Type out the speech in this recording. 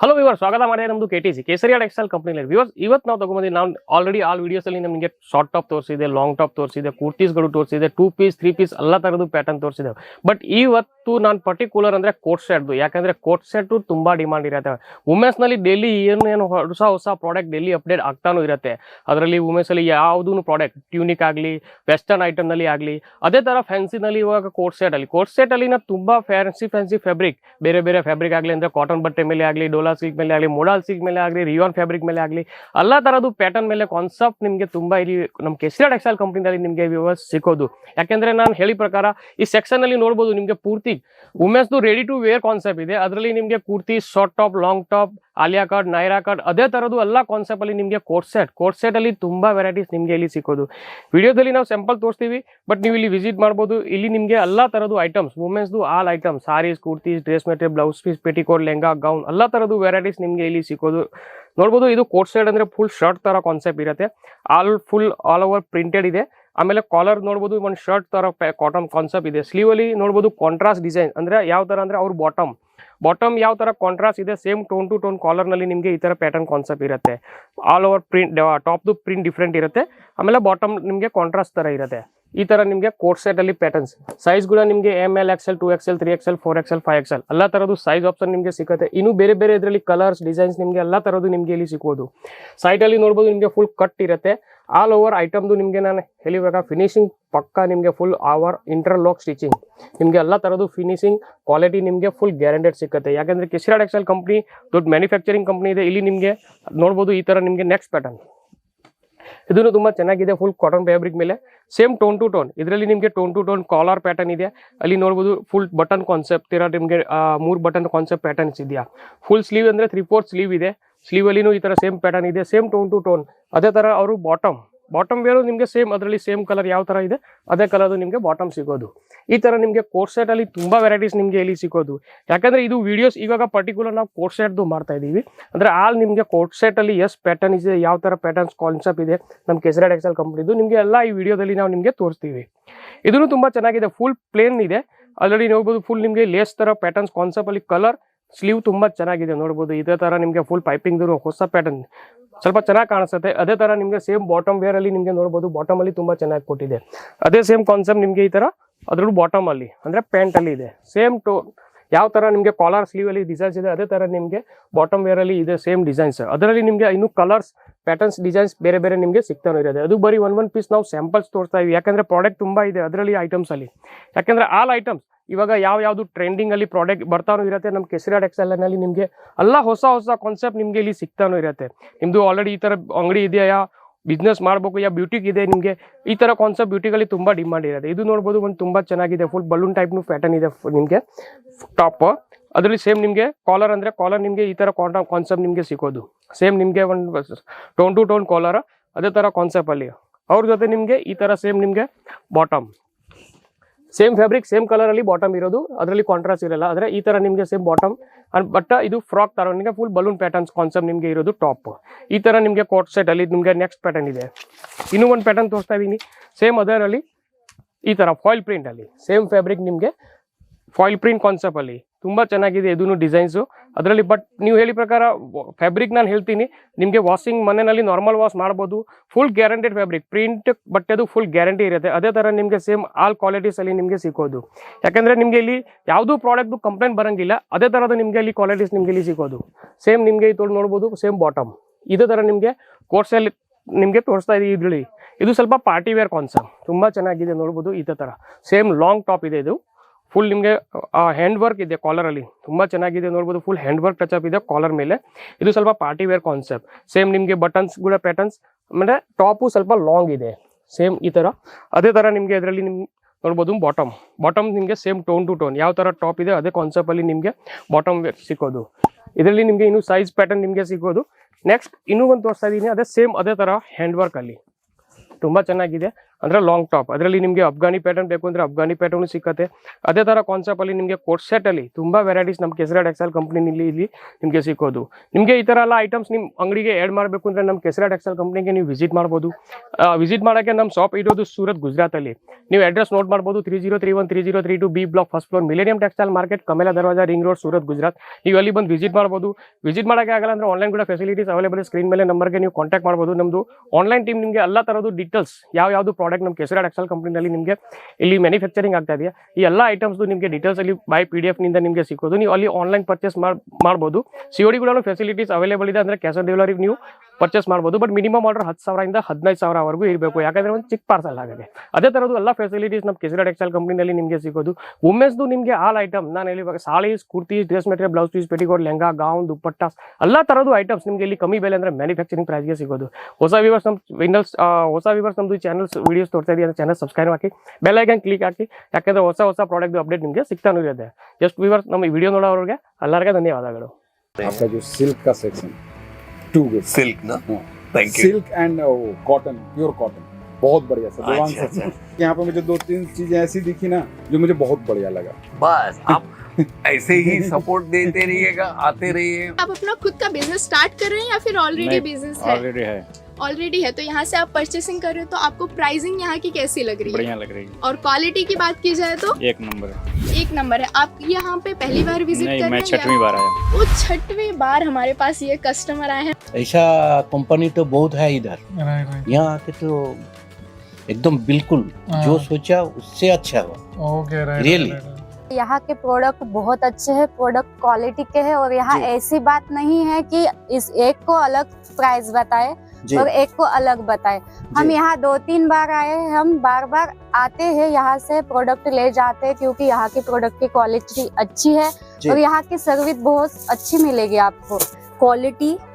Hello ವಿವರ್ ಸ್ವಾಗತ ಮಾಡಿದೆ ನಮ್ದು K T C Kesariya textile ಕಂಪನಿಲಿ viewers ಇವತ್ತು ನಾವು ತಗೊಂಬಂದಿದ್ದು ನಾವು ಆಲ್ರೆಡಿ ಆಲ್ ವಿಡಿಯೋಸ್ ಅಲ್ಲಿ ನಿಮಗೆ ಶಾರ್ಟ್ ಟಾಪ್ ತೋರಿಸಿದೆ ಲಾಂಗ್ ಟಾಪ್ ತೋರಿಸಿದೆ ಕುರ್ತೀಸ್ಗಳು ತೋರಿಸಿದೆ ಟೂ ಪೀಸ್ ತ್ರೀ ಪೀಸ್ ಎಲ್ಲ ತರದ್ದು ಪ್ಯಾಟರ್ನ್ ತೋರಿಸಿದೆ. ಬಟ್ ಇವತ್ತು ನಾನು ಪರ್ಟಿಕ್ಯುಲರ್ ಅಂದ್ರೆ ಕೋಟ್ ಸೆಟ್ದು ಯಾಕಂದ್ರೆ ಕೋಟ್ ಸೆಟ್ ತುಂಬಾ ಡಿಮಾಂಡ್ ಇರುತ್ತೆ. ವುಮೆನ್ಸ್ನಲ್ಲಿ ಡೈಲಿ ಏನು ಏನು ಹೊಸ ಹೊಸ ಪ್ರಾಡಕ್ಟ್ ಡೈಲಿ ಅಪ್ಡೇಟ್ ಆಗ್ತಾನೂ ಇರುತ್ತೆ. ಅದರಲ್ಲಿ ವುಮೆನ್ಸಲ್ಲಿ ಯಾವುದೂ ಪ್ರಾಡಕ್ಟ್ ಟ್ಯೂನಿಕ್ ಆಗಲಿ ವೆಸ್ಟರ್ನ್ ಐಟಮ್ನಲ್ಲಿ ಆಗಲಿ, ಅದೇ ತರ ಫ್ಯಾನ್ಸಿ ನಲ್ಲಿ ಇವಾಗ ಕೋಟ್ ಸೆಟ್ ಅಲ್ಲಿ. ಕೋಟ್ ಸೆಟ್ ಅಲ್ಲಿ ನಾವು ತುಂಬಾ ಫ್ಯಾನ್ಸಿ ಫ್ಯಾನ್ಸಿ ಫ್ಯಾಬ್ರಿಕ್ ಬೇರೆ ಬೇರೆ ಫ್ಯಾಬ್ರಿಕ್ ಆಗಲಿ ಅಂದ್ರೆ ಕಾಟನ್ ಬಟ್ಟೆ ಮೇಲೆ ಆಗಲಿ ಸಿಲ್ಕ್ ಮೇಲೆ ಆಗಲಿ ಮೋಡಾಲ್ ಸಿಲ್ಕ್ ಮೇಲೆ ಆಗಲಿ ರಿಯಾನ್ ಫ್ಯಾಬ್ರಿಕ್ ಮೇಲೆ ಆಗಲಿ, ಎಲ್ಲ ತರದ್ದು ಪ್ಯಾಟರ್ನ್ ಮೇಲೆ ಕಾನ್ಸೆಪ್ಟ್ ನಿಮಗೆ ತುಂಬಾ ಇಲ್ಲಿ ನಮ್ಮ ಕೆಸಿರಾ ಟೆಕ್ಸ್ಟೈಲ್ ಕಂಪ್ನಿದಲ್ಲಿ ನಿಮಗೆ ವ್ಯೂವರ್ಸ್ ಸಿಕ್ಕೋದು. ಯಾಕೆಂದ್ರೆ ನಾನು ಹೇಳಿ ಪ್ರಕಾರ ಈ ಸೆಕ್ಷನ್ ಅಲ್ಲಿ ನೋಡ್ಬೋದು ನಿಮಗೆ ಪೂರ್ತಿ ವುಮೆನ್ಸ್ದು ರೆಡಿ ಟು ವೇರ್ ಕಾನ್ಸೆಪ್ಟ್ ಇದೆ. ಅದರಲ್ಲಿ ನಿಮಗೆ kurti short top long top Alia cut, Naira cut, ಅದೇ ತರದ್ದು ಎಲ್ಲ ಕಾನ್ಸೆಪ್ಟ್ ಅಲ್ಲಿ ನಿಮಗೆ ಕೋರ್ಟ್ ಸೆಟ್ ಕೋರ್ಟ್ ಸೆಟ್ ಅಲ್ಲಿ ತುಂಬಾ ವೆರೈಟೀಸ್ ನಿಮಗೆ ಇಲ್ಲಿ ಸಿಕ್ಕೋದು. ವಿಡಿಯೋದಲ್ಲಿ ನಾವು ಸ್ಯಾಂಪಲ್ ತೋರಿಸ್ತೀವಿ ಬಟ್ ನೀವು ಇಲ್ಲಿ ವಿಸಿಟ್ ಮಾಡ್ಬೋದು. ಇಲ್ಲಿ ನಿಮಗೆ ಎಲ್ಲ ತರದ್ದು items ವುಮೆನ್ಸ್ದು all items saris kurtis dress material blouse piece petticoat lehenga gown ಎಲ್ಲ ತರದ್ದು ವೆರೈಟೀಸ್ ನಿಮಗೆ ಇಲ್ಲಿ ಸಿಕ್ಕೋದು. ನೋಡ್ಬೋದು ಇದು ಕೋಟ್ ಸೆಟ್ ಅಂದ್ರೆ ಫುಲ್ ಶರ್ಟ್ ತರ ಕಾನ್ಸೆಪ್ಟ್ ಇರುತ್ತೆ. All full all over printed ಇದೆ. ಆಮೇಲೆ ಕಾಲರ್ ನೋಡ್ಬೋದು, ಒಂದು ಶರ್ಟ್ ತರ ಕಾಟನ್ ಕಾನ್ಸೆಪ್ಟ್ ಇದೆ. ಸ್ಲೀವ್ ಅಲ್ಲಿ ನೋಡ್ಬೋದು ಕಾಂಟ್ರಾಸ್ಟ್ ಡಿಸೈನ್ ಅಂದ್ರೆ ಯಾವ ತರ ಅಂದ್ರೆ ಅವ್ರ ಬಾಟಮ್ ಬಾಟಮ್ ಯಾವ ಥರ ಕಾಂಟ್ರಾಸ್ಟ್ ಇದೆ ಸೇಮ್ ಟೋನ್ ಟು ಟೋನ್ ಕಾಲರ್ನಲ್ಲಿ ನಿಮಗೆ ಈ ಥರ ಪ್ಯಾಟರ್ನ್ ಕಾನ್ಸೆಪ್ಟ್ ಇರುತ್ತೆ. ಆಲ್ ಓವರ್ ಪ್ರಿಂಟ್ ಟಾಪ್ದು ಪ್ರಿಂಟ್ ಡಿಫ್ರೆಂಟ್ ಇರುತ್ತೆ. ಆಮೇಲೆ ಬಾಟಮ್ ನಿಮಗೆ ಕಾಂಟ್ರಾಸ್ಟ್ ಥರ ಇರುತ್ತೆ. ಈ ತರ ನಿಮಗೆ ಕೋಟ್ ಸೆಟ್ ಅಲ್ಲಿ ಪ್ಯಾಟರ್ನ್ಸ್ ಸೈಜ್ ಕೂಡ ನಿಮಗೆ M L XL two XL three XL four XL five XL ಎಲ್ಲ ತರದ್ದು ಸೈಜ್ ಆಪ್ಷನ್ ನಿಮಗೆ ಸಿಗುತ್ತೆ. ಇನ್ನು ಬೇರೆ ಬೇರೆ ಇದರಲ್ಲಿ ಕಲರ್ಸ್ ಡಿಸೈನ್ಸ್ ನಿಮಗೆ ಎಲ್ಲ ತರದ್ದು ನಿಮಗೆ ಇಲ್ಲಿ ಸಿಗೋದು ಸೈಟ್ ಅಲ್ಲಿ ನೋಡ್ಬೋದು ನಿಮಗೆ ಫುಲ್ ಕಟ್ ಇರುತ್ತೆ. ಆಲ್ ಓವರ್ ಐಟಮ್ದು ನಿಮಗೆ ನಾನು ಹೇಳಿವಾಗ ಫಿನಿಶಿಂಗ್ ಪಕ್ಕ ನಿಮಗೆ ಫುಲ್ ಆವರ್ ಇಂಟರ್ಲಾಕ್ ಸ್ಟಿಚಿಂಗ್ ನಿಮಗೆ ಎಲ್ಲ ತರದ್ದು ಫಿನಿಶಿಂಗ್ ಕ್ವಾಲಿಟಿ ನಿಮಗೆ ಫುಲ್ ಗ್ಯಾರಂಟೆಡ್ ಸಿಗುತ್ತೆ. ಯಾಕಂದ್ರೆ ಕಿಶ್ರಾಡ್ ಎಕ್ಸೆಲ್ ಕಂಪ್ನಿ ದೊಡ್ಡ ಮ್ಯಾನುಫ್ಯಾಕ್ಚರಿಂಗ್ ಕಂಪನಿ ಇದೆ. ಇಲ್ಲಿ ನಿಮಗೆ ನೋಡ್ಬೋದು ಈ ತರ ನಿಮಗೆ ನೆಕ್ಸ್ಟ್ ಪ್ಯಾಟರ್ನ್ ಇದನ್ನು ತುಂಬಾ ಚೆನ್ನಾಗಿದೆ ಫುಲ್ ಕಾಟನ್ ಫ್ಯಾಬ್ರಿಕ್ ಮೇಲೆ. ಸೇಮ್ ಟೋನ್ ಟು ಟೋನ್ ಇದರಲ್ಲಿ ನಿಮಗೆ tone to tone collar pattern ಇದೆ. ಅಲ್ಲಿ ನೋಡ್ಬೋದು ಫುಲ್ ಬಟನ್ ಕಾನ್ಸೆಪ್ಟ್ ಇರೋ ನಿಮಗೆ ಮೂರು ಬಟನ್ ಕಾನ್ಸೆಪ್ಟ್ ಪ್ಯಾಟರ್ನ್ಸ್ ಇದೆಯಾ? ಫುಲ್ ಸ್ಲೀವ್ ಅಂದ್ರೆ ತ್ರೀ ಫೋರ್ ಸ್ಲೀವ್ ಇದೆ. ಸ್ಲೀವ್ ಅಲ್ಲಿನೂ ಈ ತರ ಸೇಮ್ ಪ್ಯಾಟರ್ನ್ ಇದೆ ಸೇಮ್ ಟೋನ್ ಟು ಟೋನ್ ಅದೇ ತರ ಅವರು ಬಾಟಮ್ ಬಾಟಮ್ ವೇರು ನಿಮಗೆ ಸೇಮ್ ಅದರಲ್ಲಿ ಸೇಮ್ ಕಲರ್ ಯಾವ ಥರ ಇದೆ, ಅದೇ ಕಲರ್ ನಿಮಗೆ ಬಾಟಮ್ ಸಿಗೋದು. ಈ ಥರ ನಿಮಗೆ ಕೋಟ್ ಸೆಟ್ ಅಲ್ಲಿ ತುಂಬಾ ವೆರೈಟೀಸ್ ನಿಮಗೆ ಇಲ್ಲಿ ಸಿಗೋದು. ಯಾಕಂದರೆ ಇದು ವೀಡಿಯೋಸ್ ಇವಾಗ ಪರ್ಟಿಕ್ಯುಲರ್ ನಾವು ಕೋಟ್ ಸೆಟ್ದು ಮಾಡ್ತಾ ಇದ್ದೀವಿ. ಅಂದರೆ ಆಲ್ ನಿಮಗೆ ಕೋಟ್ ಸೆಟ್ ಅಲ್ಲಿ ಎಸ್ ಪ್ಯಾಟರ್ನ್ ಇದೆ, ಯಾವ ಥರ ಪ್ಯಾಟರ್ನ್ಸ್ ಕಾನ್ಸೆಪ್ಟ್ ಇದೆ ನಮ್ಮ ಕೆಸರಾ ಡೆಕ್ಸಲ್ ಕಂಪ್ನಿದು ನಿಮಗೆ ಎಲ್ಲ ಈ ವಿಡಿಯೋದಲ್ಲಿ ನಾವು ನಿಮಗೆ ತೋರಿಸ್ತೀವಿ. ಇದೂ ತುಂಬ ಚೆನ್ನಾಗಿದೆ ಫುಲ್ ಪ್ಲೇನ್ ಇದೆ. ಆಲ್ರೆಡಿ ನೋಡ್ಬೋದು ಫುಲ್ ನಿಮಗೆ ಲೇಸ್ ಥರ ಪ್ಯಾಟರ್ನ್ಸ್ ಕಾನ್ಸೆಪ್ಟ್ ಅಲ್ಲಿ ಕಲರ್ ಸ್ಲೀವ್ ತುಂಬ ಚೆನ್ನಾಗಿದೆ ನೋಡ್ಬೋದು. ಇದೇ ಥರ ನಿಮಗೆ ಫುಲ್ ಪೈಪಿಂಗ್ ಹೊಸ ಪ್ಯಾಟರ್ನ್ ಸ್ವಲ್ಪ ಚೆನ್ನಾಗಿ ಕಾಣಿಸುತ್ತೆ. ಅದೇ ತರ ನಿಮಗೆ ಸೇಮ್ ಬಾಟಮ್ ವೇರ್ ಅಲ್ಲಿ ನಿಮಗೆ ನೋಡಬಹುದು ಬಾಟಮ್ ಅಲ್ಲಿ ತುಂಬಾ ಚೆನ್ನಾಗಿ ಕೊಟ್ಟಿದೆ. ಅದೇ ಸೇಮ್ ಕಾನ್ಸೆಪ್ಟ್ ನಿಮಗೆ ಈ ತರ ಅದ್ರಲ್ಲೂ ಬಾಟಮ್ ಅಲ್ಲಿ, ಅಂದ್ರೆ ಪ್ಯಾಂಟ್ ಅಲ್ಲಿ ಇದೆ. ಸೇಮ್ ಟೋ ಯಾವ ತರ ನಿಮಗೆ ಕಾಲರ್ ಸ್ಲೀವ್ ಅಲ್ಲಿ ಡಿಸೈನ್ಸ್ ಇದೆ, ಅದೇ ತರ ನಿಮಗೆ ಬಾಟಮ್ ವೇರ್ ಅಲ್ಲಿ ಇದೆ ಸೇಮ್ ಡಿಸೈನ್ಸ್ ಅದರಲ್ಲಿ ನಿಮಗೆ ಇನ್ನು ಕಲರ್ಸ್ ಪ್ಯಾಟರ್ನ್ಸ್ ಡಿಸೈನ್ಸ್ ಬೇರೆ ಬೇರೆ ನಿಮಗೆ ಸಿಗ್ತಾನೆ ಇರೋದು. ಅದು ಬರೀ ಒನ್ ಒನ್ ಪೀಸ್ ನಾವು ಸ್ಯಾಂಪಲ್ಸ್ ತೋರಿಸ್ತಾ ಇವಿ ಯಾಕಂದ್ರೆ ಪ್ರಾಡಕ್ಟ್ ತುಂಬಾ ಇದೆ ಅದರಲ್ಲಿ ಐಟಮ್ಸ್ ಅಲ್ಲಿ. ಯಾಕಂದ್ರೆ ಆಲ್ ಐಟಮ್ಸ್ ಇವಾಗ ಯಾವ ಯಾವ್ದು ಟ್ರೆಂಡಿಂಗ್ ಅಲ್ಲಿ ಪ್ರಾಡಕ್ಟ್ ಬರ್ತಾನೂ ಇರುತ್ತೆ ನಮ್ಮ ಕೆಸರಾ ನಲ್ಲಿ ನಿಮಗೆ ಎಲ್ಲ ಹೊಸ ಹೊಸ ಕಾನ್ಸೆಪ್ಟ್ ನಿಮಗೆ ಇಲ್ಲಿ ಸಿಗ್ತಾನೂ ಇರುತ್ತೆ. ನಿಮ್ದು ಆಲ್ರೆಡಿ ಈ ತರ ಅಂಗಡಿ ಇದೆಯಾ ಬಿಸ್ನೆಸ್ ಮಾಡಬೇಕು, ಯಾ ಬ್ಯೂಟಿಗೆ ಇದೆ ನಿಮಗೆ, ಈ ತರ ಕಾನ್ಸೆಪ್ಟ್ ಬ್ಯೂಟಿಗಲ್ಲಿ ತುಂಬಾ ಡಿಮಾಂಡ್ ಇರುತ್ತೆ. ಇದು ನೋಡ್ಬೋದು ಒಂದು ತುಂಬಾ ಚೆನ್ನಾಗಿದೆ ಫುಲ್ ಬಲೂನ್ ಟೈಪ್ನು ಪ್ಯಾಟರ್ನ್ ಇದೆ ನಿಮಗೆ ಟಾಪ್ ಅದರಲ್ಲಿ ಸೇಮ್ ನಿಮಗೆ ಕಾಲರ್ ಅಂದ್ರೆ ಕಾಲರ್ ನಿಮಗೆ ಈ ತರ ಕಾನ್ಸೆಪ್ಟ್ ನಿಮಗೆ ಸಿಗೋದು. ಸೇಮ್ ನಿಮಗೆ ಒಂದು ಟೋನ್ ಟು ಟೋನ್ ಕಾಲರ್ ಅದೇ ತರ ಕಾನ್ಸೆಪ್ಟ್ ಅಲ್ಲಿ. ಅವ್ರ ಜೊತೆ ನಿಮಗೆ ಈ ತರ ಸೇಮ್ ನಿಮಗೆ bottom same fabric same colour ಅಲ್ಲಿ ಬಾಟಮ್ ಇರೋದು. ಅದರಲ್ಲಿ ಕಾಂಟ್ರಾಸ್ಟ್ ಇರಲ್ಲ. ಆದ್ರೆ ಈ ತರ ನಿಮಗೆ ಸೇಮ್ ಬಾಟಮ್ ಅಂಡ್ ಬಟ್ ಇದು ಫ್ರಾಕ್ ತರ. ನಿಮಗೆ ಫುಲ್ ಬಲೂನ್ ಪ್ಯಾಟರ್ನ್ಸ್ ಕಾನ್ಸೆಪ್ಟ್ ನಿಮಗೆ ಇರೋದು ಟಾಪ್ ಈ ತರ ನಿಮಗೆ ಕೋಟ್ ಸೆಟ್ ಅಲ್ಲಿ ನಿಮಗೆ ನೆಕ್ಸ್ಟ್ ಪ್ಯಾಟರ್ನ್ ಇದೆ. ಇನ್ನೂ ಒಂದು ಪ್ಯಾಟರ್ನ್ ತೋರಿಸ್ತಾ ಇದೀನಿ. ಸೇಮ್ ಅದರಲ್ಲಿ ಈ ತರ ಫಾಯಿಲ್ ಪ್ರಿಂಟ್ ಅಲ್ಲಿ. ಸೇಮ್ ಫ್ಯಾಬ್ರಿಕ್ ನಿಮಗೆ ಫಾಯಿಲ್ ಪ್ರಿಂಟ್ ಕಾನ್ಸೆಪ್ಟ್ ಅಲ್ಲಿ. ತುಂಬಾ ಚೆನ್ನಾಗಿದೆ ಇದೂ ಡಿಸೈನ್ಸು. ಅದರಲ್ಲಿ ಬಟ್ ನೀವು ಹೇಳಿ ಪ್ರಕಾರ ಫ್ಯಾಬ್ರಿಕ್ ನಾನು ಹೇಳ್ತೀನಿ. ನಿಮಗೆ ವಾಷಿಂಗ್ ಮನೆಯಲ್ಲಿ ನಾರ್ಮಲ್ ವಾಶ್ ಮಾಡ್ಬೋದು. ಫುಲ್ ಗ್ಯಾರಂಟೆಡ್ ಫ್ಯಾಬ್ರಿಕ್ ಪ್ರಿಂಟ್ ಬಟ್ಟೆದು ಫುಲ್ ಗ್ಯಾರಂಟಿ ಇರುತ್ತೆ. ಅದೇ ಥರ ನಿಮಗೆ ಸೇಮ್ ಆಲ್ ಕ್ವಾಲಿಟೀಸ್ ಅಲ್ಲಿ ನಿಮಗೆ ಸಿಗೋದು ಯಾಕಂದ್ರೆ ನಿಮಗೆ ಇಲ್ಲಿ ಯಾವುದೂ ಪ್ರಾಡಕ್ಟ್ ಕಂಪ್ಲೇಂಟ್ ಬರಂಗಿಲ್ಲ. ಅದೇ ಥರದ ನಿಮಗೆ ಇಲ್ಲಿ ಕ್ವಾಲಿಟೀಸ್ ನಿಮಗೆ ಇಲ್ಲಿ ಸಿಗೋದು ಸೇಮ್ ನಿಮಗೆ ಇದು ನೋಡ್ಬೋದು ಸೇಮ್ ಬಾಟಮ್ ಇದೇ ಥರ ನಿಮಗೆ ಕೋರ್ಸಲ್ಲಿ ನಿಮಗೆ ತೋರಿಸ್ತಾ ಇದೆ ಇದರಲ್ಲಿ. ಇದು ಸ್ವಲ್ಪ ಪಾರ್ಟಿ ವೇರ್ ಕಾನ್ಸೆಪ್ಟ್ ತುಂಬಾ ಚೆನ್ನಾಗಿದೆ ನೋಡ್ಬೋದು, ಇದೇ ಥರ ಸೇಮ್ ಲಾಂಗ್ ಟಾಪ್ ಇದೆ ಇದು. ಫುಲ್ ನಿಮಗೆ ಹ್ಯಾಂಡ್ ವರ್ಕ್ ಇದೆ ಕಾಲರ್ ಅಲ್ಲಿ. ತುಂಬಾ ಚೆನ್ನಾಗಿದೆ ನೋಡ್ಬೋದು full hand work touch up ಇದೆ ಕಾಲರ್ ಮೇಲೆ. ಇದು ಸ್ವಲ್ಪ ಪಾರ್ಟಿ ವೇರ್ ಕಾನ್ಸೆಪ್ಟ್ ಸೇಮ್ ನಿಮಗೆ ಬಟನ್ಸ್ ಕೂಡ ಪ್ಯಾಟರ್ನ್ಸ್ ಆಮೇಲೆ ಟಾಪು ಸ್ವಲ್ಪ ಲಾಂಗ್ ಇದೆ. ಸೇಮ್ ಈ ತರ. ಅದೇ ತರ ನಿಮಗೆ ಇದರಲ್ಲಿ ನಿಮ್ಗೆ ನೋಡ್ಬೋದು ಬಾಟಮ್ ಬಾಟಮ್ ನಿಮಗೆ ಸೇಮ್ ಟೋನ್ ಟು ಟೋನ್ ಯಾವ ತರ ಟಾಪ್ ಇದೆ ಅದೇ ಕಾನ್ಸೆಪ್ಟಲ್ಲಿ ನಿಮಗೆ ಬಾಟಮ್ ಸಿಗೋದು ಇದರಲ್ಲಿ ನಿಮಗೆ ಇನ್ನು ಸೈಜ್ ಪ್ಯಾಟರ್ನ್ ನಿಮಗೆ ಸಿಗೋದು ನೆಕ್ಸ್ಟ್ ಇನ್ನೂ ಒಂದು ತೋರಿಸ್ತಾ ಇದ್ದೀನಿ ಅದೇ ಸೇಮ್ ಅದೇ ತರ ಹ್ಯಾಂಡ್ ವರ್ಕಲ್ಲಿ ತುಂಬಾ ಚೆನ್ನಾಗಿದೆ. ಅಂದ್ರೆ ಲಾಂಗ್ ಟಾಪ್ ಅದರಲ್ಲಿ ನಿಮಗೆ ಅಫ್ಘಾನಿ ಪ್ಯಾಟರ್ನ್ ಬೇಕು ಅಂದರೆ ಅಫ್ಘಾನಿ ಪ್ಯಾಟರ್ನು ಸಿಕ್ಕತ್ತೆ. ಅದೇ ಥರ ಕಾನ್ಸೆಪ್ಟಲ್ಲಿ ನಿಮಗೆ ಕೋಟ್ ತುಂಬ ವೆರೈಟೀಸ್ ನಮ್ಮ ಕೆಸರಾಡ್ ಎಕ್ಸೆಲ್ ಕಂಪ್ನಿನಲ್ಲಿ ಇಲ್ಲಿ ನಿಮಗೆ ಸಿಕ್ಕೋದು. ನಿಮಗೆ ಈ ಥರ ಎಲ್ಲ ಐಟಮ್ಸ್ ನಿಮ್ಮ ಅಂಗಡಿಗೆ ಆ್ಯಡ್ ಮಾಡಬೇಕು ಅಂದರೆ ನಮ್ಮ ಕೆಸರಾಡ್ ಎಕ್ಸೆಲ್ ಕಂಪ್ನಿಗೆ ನೀವು ವಿಸಿಟ್ ಮಾಡ್ಬೋದು. ವಿಸಿಟ್ ಮಾಡೋಕ್ಕೆ ನಮ್ಮ ಶಾಪ್ ಇರೋದು ಸೂರತ್ ಗುಜರಾತಲ್ಲಿ. ನೀವು ಅಡ್ರೆಸ್ ನೋಟ್ ಮಾಡ್ಬೋದು three zero three one three zero three two B block first floor Millennium textile market Kamala Darwaja ring road Surat Gujarat ನೀವು ಅಲ್ಲಿ ಬಂದು ವಿಸಿಟ್ ಮಾಡ್ಬೋದು. ವಿಸಿಟ್ ಮಾಡೋಕ್ಕೆ ಆಗಲ್ಲ ಅಂದ್ರೆ ಆನ್ಲೈನ್ ಕೂಡ ಫೆಸಿಲಿಟೀಸ್ ಅವೈಲೇಬಲ್ ಸ್ಕ್ರೀನ್ ಮೇಲೆ ನಂಬರ್ಗೆ ನೀವು ಕಾಂಟ್ಯಾಕ್ಟ್ ಮಾಡ್ಬೋದು. ನಮ್ಮದು ಆನ್ಲೈನ್ ಟೀಮ್ ನಿಮಗೆ ಎಲ್ಲ ಥರದ್ದು ಡೀಟೇಲ್ಸ್ ಯಾವ ಯಾವುದು ಪ್ರಾಡಕ್ಟ್ ನಮ್ಮ ಕೆಸರ ಎಕ್ಸಲ್ ಕಂಪ್ನಿನಲ್ಲಿ ನಿಮಗೆ ಇಲ್ಲಿ ಮ್ಯಾನುಫ್ಯಾಕ್ಚರಿಂಗ್ ಆಗ್ತಾ ಇದೆಯಾ? ಈ ಎಲ್ಲ ಐಟಮ್ಸ್ ನಿಮಗೆ ಡೀಟೇಲ್ಸ್ ಅಲ್ಲಿ ಬೈ ಪಿ ಡಿ ಎಫ್ನಿಂದ ನಿಮಗೆ ಸಿಕ್ಕೋದು. ನೀವು ಅಲ್ಲಿ ಆನ್ಲೈನ್ ಪರ್ಚೇಸ್ ಮಾಡ್ಬೋದು. ಸಿ ಒ ಡಿ ಕೂಡ ಫೆಸಿಲಿಟೀಸ್ ಅವೈಲೇಬಲ್ ಇದೆ ಅಂದರೆ ಕ್ಯಾಶ್ ಆನ್ ಡೆಲಿವರಿ ನೀವು ಪರ್ಚೇಸ್ ಮಾಡ್ಬೋದು ಬಟ್ ಮಿನಿಮಮ್ ಆರ್ಡರ್ ಹತ್ತು ಸಾವಿರದಿಂದ ಹದಿನೈದು ಸಾವಿರವರೆಗೂ ಇರಬೇಕು ಯಾಕಂದ್ರೆ ಒಂದು ಚಿಕ್ಕ ಪಾರ್ಸಲ್ ಆಗಿದೆ ಅದೇ ಥರದ್ದು ಎಲ್ಲ ಫೆಸಿಲಿಟೀಸ್ ನಮ್ಮ ಕೆಸರಾಡ್ ಎಕ್ಸೆಲ್ ಕಂಪ್ನಿನಲ್ಲಿ ನಿಮಗೆ ಸಿಗೋದು ವುಮೆನ್ಸ್ದು ನಿಮಗೆ ಆಲ್ ಐಟಮ್ ನಾನು ಹೇಳಿ ಇವಾಗ sarees kurtis dress material blouse piece petticoat lehenga gown dupatta ಎಲ್ಲ ಥರದ್ದು ಐಟಮ್ಸ್ ನಿಮಗೆ ಇಲ್ಲಿ ಕಮ್ಮಿ ಬೆಲೆ ಅಂದರೆ ಮ್ಯಾನುಫ್ಯಾಕ್ಚರಿಂಗ್ ಪ್ರೈಸ್ಗೆ ಸಿಗೋದು ಹೊಸ ವಿವರ್ಸ್ ನಮ್ಮ ವಿಂಡೋಸ್ ಹೊಸ ವಿವರ್ಸ್ ನಮ್ಮದು ಚಾನಲ್ಸ್ ವೀಡಿಯೋಸ್ ತೋರ್ತಾ ಇದೆಯಾ ಚಾನಲ್ ಸಬ್ಸ್ಕ್ರೈಬ್ ಹಾಕಿ ಬೆಲ್ ಐಕನ್ ಕ್ಲಿಕ್ ಹಾಕಿ ಯಾಕಂದ್ರೆ ಹೊಸ ಹೊಸ ಪ್ರಾಡಕ್ಟ್ ಅಪ್ಡೇಟ್ ನಿಮಗೆ ಸಿಗ್ತಾನೂ ಇರುತ್ತೆ ಜಸ್ಟ್ ವಿವರ್ಸ್ ನಮ್ಮ ವಿಡಿಯೋ ನೋಡೋರಿಗೆ ಎಲ್ಲರಿಗೆ ಧನ್ಯವಾದಗಳು आपका जो सिल्क का सेक्शन to good silk ना। Thank you silk and cotton pure cotton बहुत बढ़िया सर अच्छा, सर। यहाँ पे मुझे दो तीन चीज़ें ऐसी दिखी ना जो मुझे बहुत बढ़िया लगा। बस आप ऐसे ही सपोर्ट देते रहिएगा आते रहिए। आप अपना खुद का बिज़नेस स्टार्ट कर रहे हैं या फिर ऑलरेडी बिज़नेस है? ऑलरेडी है। ऑलरेडी है तो यहाँ से आप परचेसिंग कर रहे हो तो आपको प्राइसिंग यहाँ की कैसी लग रही है? बढ़िया लग रही है। और क्वालिटी की बात की जाए तो? एक नंबर है। एक नंबर है। आप यहाँ पे पहली बार विज़िट नहीं कर मैं रहे हैं छठवीं बार आया वो छठवीं बार हमारे पास ये कस्टमर आए हैं। ऐसा कंपनी तो बहुत है इधर। यहाँ आके तो एकदम बिल्कुल जो सोचा उससे अच्छा हुआ। ओके रियली यहाँ के प्रोडक्ट बहुत अच्छे हैं प्रोडक्ट क्वालिटी के हैं और यहाँ ऐसी बात नहीं है कि इस एक को अलग प्राइस बताए और एक को अलग बताए। हम यहाँ दो तीन बार आए हैं हम बार बार आते हैं यहाँ से प्रोडक्ट ले जाते हैं क्योंकि यहाँ की प्रोडक्ट की क्वालिटी अच्छी है और यहाँ की सर्विस बहुत अच्छी मिलेगी आपको। क्वालिटी